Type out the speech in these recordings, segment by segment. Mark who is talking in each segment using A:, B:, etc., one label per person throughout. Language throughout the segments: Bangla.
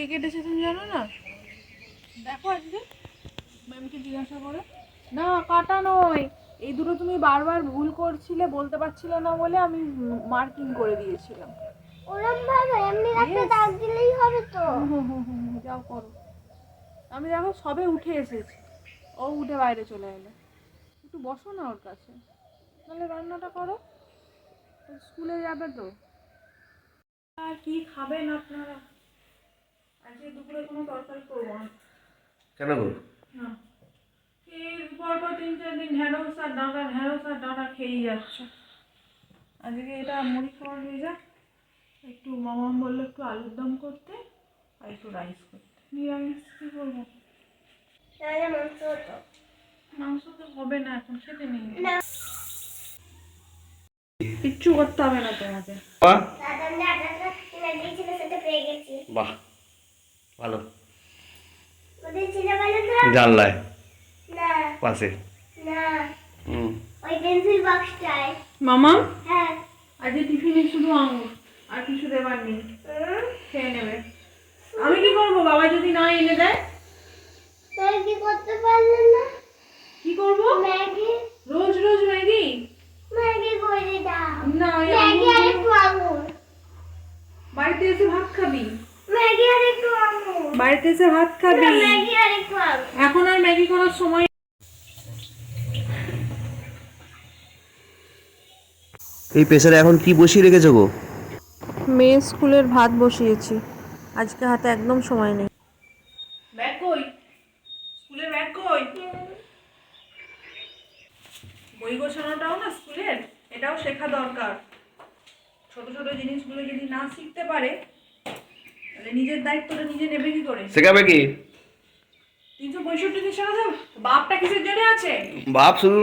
A: কে কেটেছে তুমি জানো না? দেখো আজকে। ম্যামকে জিজ্ঞাসা করে। না কাটা নয়। এই দুটো তুমি বারবার ভুল করছিলে বলতে পারছিলে না বলে আমি মার্কিং করে দিয়েছিলাম।
B: ওরম ভাবে? এমনি দাগ দিলেই হবে তো।
A: যাও করো। আমি দেখো সবে উঠে এসেছি। ও উঠে বাইরে চলে এলো। একটু বসো না ওর কাছে। তাহলে রান্নাটা করো। স্কুলে যাবে তো। আর কি খাবেন আপনারা? আজকে দুপুরে কোনো তরকারি করব না।
C: কেন গো
A: পরপর তিন চার দিন ঢেঁড়স আর ডাঁটা ঢেঁড়স আর ডাঁটা খেয়েই যাচ্ছে। আজকে এটা মুড়ি খাওয়া হয়ে যাক। একটু মামাম বলল একটু আলুর দম করতে আর একটু রাইস করতে। নিরামিষ কী করব?
B: মাংস
A: তো হবে না এখন খেতে নেই। কিচ্ছু করতে হবে না তোমাকে।
C: বাহ। ভালো। জানলায়? পাশে? হুম।
B: ওই পেন্সিল বক্সটায়।
A: মামা?
B: হ্যাঁ।
A: আজকে টিফিনে শুধু আঙুর আর কিছু দেবার নেই। খেয়ে নেবে। আমি কি করব? বাবা যদি না এনে দেয়?
B: তাই কি করতে পারলেন না?
A: কি করব?
B: ম্যাগি।
A: রোজ রোজ ম্যাগি?
B: ম্যাগি করে দাও।
A: না
B: ম্যাগি আর একটু আঙুর।
A: বাড়িতে এসে ভাত খাবি
B: ম্যাগি আর একটু আঙুর
A: বাড়িতে এসে ভাত খাবি? এখন আর ম্যাগি করার সময়
C: এই প্রেসারে এখন কি বসিয়ে রেখেছো গো?
A: মেয়ে স্কুলের ভাত বসিয়েছি। আজকে হাতে একদম সময় নেই। ব্যাগ কই? স্কুলের ব্যাগ কই? বই গোছানোটাও না স্কুলের? এটাও শেখা দরকার। ছোট ছোট জিনিসগুলো যদি না শিখতে পারে নিজের দায়িত্বটা নিজে নেবে কি করে?
C: শেখাবে কি?
A: তিনশো পঁয়ষট্টি দিন শেখাতে বাপটা কিসের জন্য আছে?
C: বাপ শুধু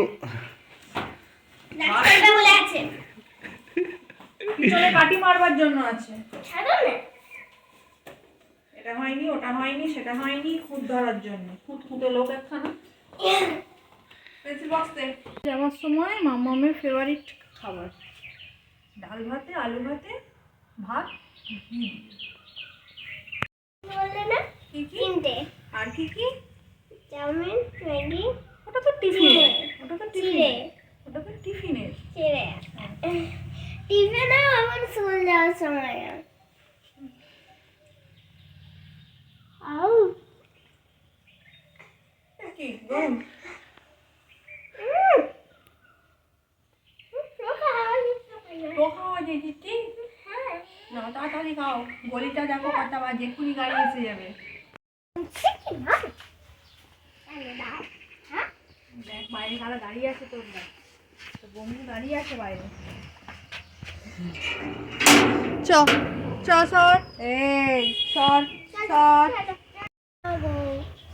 B: আছে।
A: পিছনে কাটি মারবার জন্য আছে। এটা হয়নি ওটা হয়নি সেটা হয়নি খুঁত ধরার জন্য। খুঁত খুঁতে লোক একখানা। পেন্সিল যাওয়ার সময় মামামের ফেভারিট খাবার। ডাল ভাতে আলু ভাতে ভাত ঘি।
B: বললে না
A: কি কি
B: তিনটে
A: আর কি কি
B: চাউমিন ম্যাগি
A: ওটা তো টিফিনে
B: চিড়ে।
A: ওটা তো
B: চিড়ে
A: টিফিনে ওটা তো টিফিনের
B: ছেড়ে টিফিনে আমার স্কুল যাওয়ার সময় আউ
A: কি গরম
B: উম। ওকে হাওয়া দিতে পারি না।
A: তো খাওয়া দিয়ে দিচ্ছি
B: হ্যাঁ।
A: না তাড়াতাড়ি খাও। গলিটা দেখো কটা বাজে এক্ষুনি গাড়ি এসে যাবে? দেখ বাইরে কারা দাঁড়িয়ে আছে তোর দেখ। তো বন্ধু দাঁড়িয়ে আছে বাইরে। চ চ সর। এই সর সর।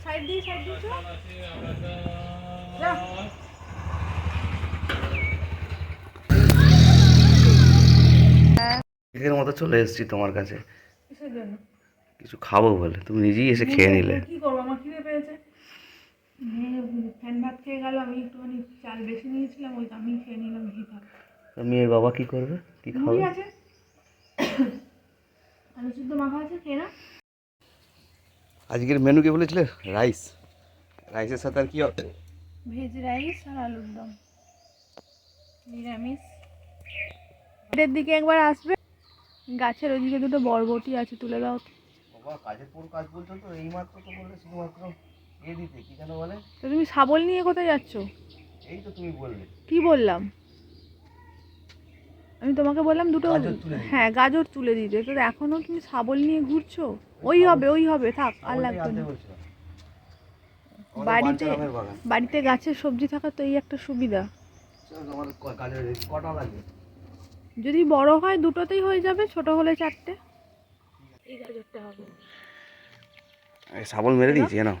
A: সাইড দিয়ে সাইড দিয়ে চ।
C: এর মতো চলে এসেছি তোমার কাছে।
A: কিসের জন্য?
C: কিছু খাব বলে। তুমি নিজেই এসে খেয়ে নিলে।
A: কি করব আমার খিদে পেয়েছে। ফ্যান ভাত খেয়ে গেল। আমি একটুখানি চাল বেশি নিয়েছিলাম ওই আমি খেয়ে নিলাম ঘি ভাত।
C: মেয়ের বাবা কি করবে? কি খাবে?
A: আছে। আলু সিদ্ধ মাখা আছে খেয়ে না
C: আজকের মেনু কি বলেছিলে? রাইস রাইসের সাথে আর কি হবে?
A: ভেজ রাইস আর আলুর দম। নিরামিষ। এর দিকে একবার আসবে। গাছের ওদিকে দুটো বরবটি আছে তুলে দাও। তো।
C: বাবা কাজের পর কাজ বলছো তো এই তো বললে শুধুমাত্র এ দিতে কি যেন বলে?
A: তো তুমি শাবল নিয়ে কোথায় যাচ্ছ?
C: এই তো তুমি বললে।
A: কি বললাম? আমি তোমাকে বললাম দুটো
C: গাজর
A: হ্যাঁ গাজর তুলে দিতে। তো এখনও তুমি শাবল নিয়ে ঘুরছো? ওই হবে ওই হবে থাক আর লাগবে না। বাড়িতে বাড়িতে গাছের সবজি থাকা তো এই একটা সুবিধা।
C: কটা লাগবে
A: যদি বড় হয় দুটোতেই হয়ে যাবে ছোট হলে চারটে। এই গাজরটা হবে।
C: শাবল মেরে দিয়েছি না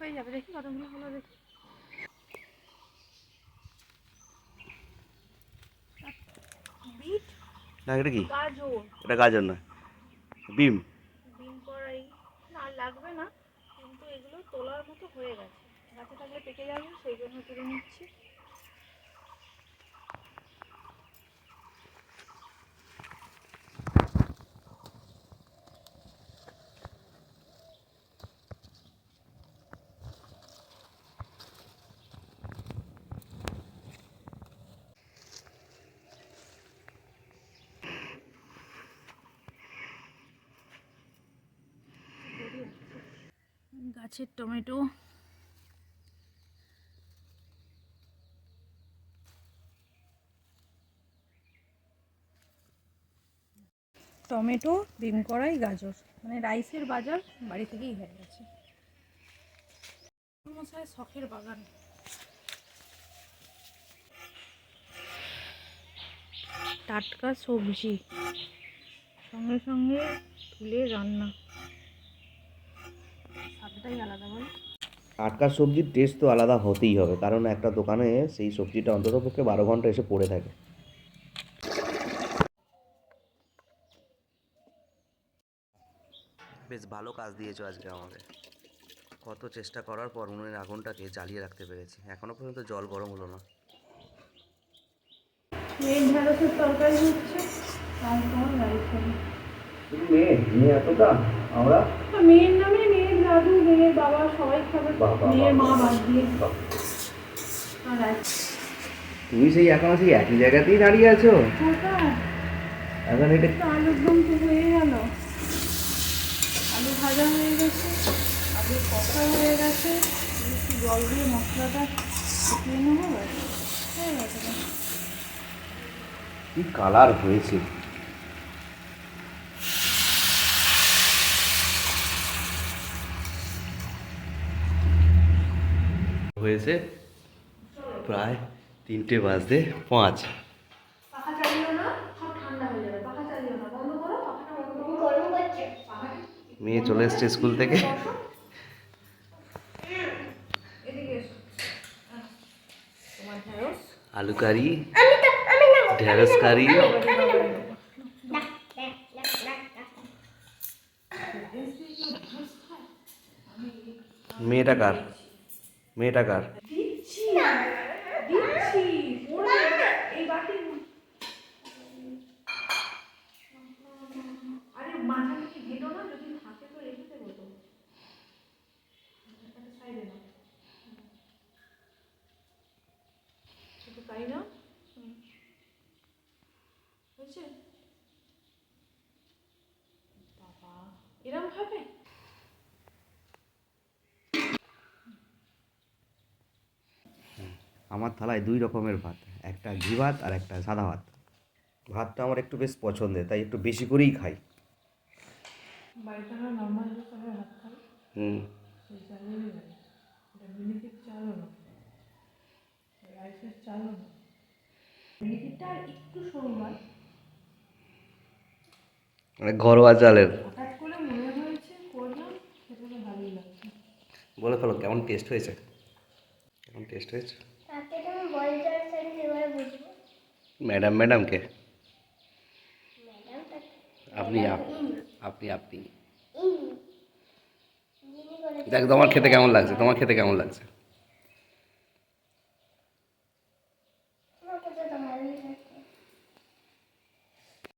A: হয়ে যাবে দেখি কতগুলো হলো দেখি।
C: না এটা কি?
A: গাজর।
C: এটা গাজর নয় বিম
A: তোলার মতো হয়ে গেছে। গাছে থাকলে পেকে যাবে সেই জন্য তুলে নিচ্ছি। গাছের টমেটো। টমেটো ডিম কড়াই, গাজর। মানে রাইসের বাজার বাড়ি থেকেই হয়ে গেছে। মশাই শখের বাগান। টাটকা সবজি। সঙ্গে সঙ্গে তুলে রান্না। স্বাদটাই আলাদা বল।
C: টাটকা সবজির টেস্ট তো আলাদা হতেই হবে কারণ একটা দোকানে সেই সবজিটা অন্ততপক্ষে বারো ঘণ্টা এসে পড়ে থাকে। বেশ ভালো কাজ দিয়েছ আজকে আমাকে। কত চেষ্টা করার পর উনুনের আগুনটাকে জ্বালিয়ে রাখতে পেরেছি। এখনও পর্যন্ত জল গরম হলো না।
A: তরকারি হচ্ছে
C: মেয়ে মেয়ে এতটা? আমরা?
A: মেয়ের নামে দাদু মেয়ের বাবা সবাই খাবে মেয়ের মা। বাদ দিয়ে
C: তুমি সেই এখনও সেই একই জায়গাতেই দাঁড়িয়ে আছো
A: কোথায়
C: এখন এটা
A: আলুর দম তো হয়ে গেল আলু ভাজা হয়ে গেছে আলু কষা হয়ে গেছে একটু জল দিয়ে মশলাটা শুকিয়ে নেব। হয়ে।
C: কি কালার হয়েছে হয়েছে প্রায় তিনটে বাজতে পাঁচ। মেয়ে চলে এসছে স্কুল থেকে। আলু কারি
B: আমি তো আমি না
C: ঢেঁড়স কারি। মেয়েটা কার? মেয়েটা কার?
A: I দিচ্ছি পড়বে এই বাটি আরে মাথা থেকে ঘেটো না যদি থাকে তো রেখে দেবো তো একটা সাইডে না শুধু তাই না হুম। হয়েছে বাবা এরম খাবে
C: আমার থালায় দুই রকমের ভাত একটা ঘি ভাত আর একটা সাদা ভাত। ভাতটা আমার একটু বেশ পছন্দের তাই একটু বেশি করেই খাই। হুম। মানে ঘরোয়া চালের। বলে ফেলো কেমন টেস্ট হয়েছে? কেমন টেস্ট হয়েছে
B: তাকে তুমি বলতে আমি এবারে বুঝব
C: ম্যাডাম ম্যাডামকে
B: ম্যাডাম তাকে
C: আপনি আপ- আপনি আপনি
B: ইনি ইনি করে
C: দেখ তোমার খেতে কেমন লাগছে তোমার খেতে কেমন লাগছে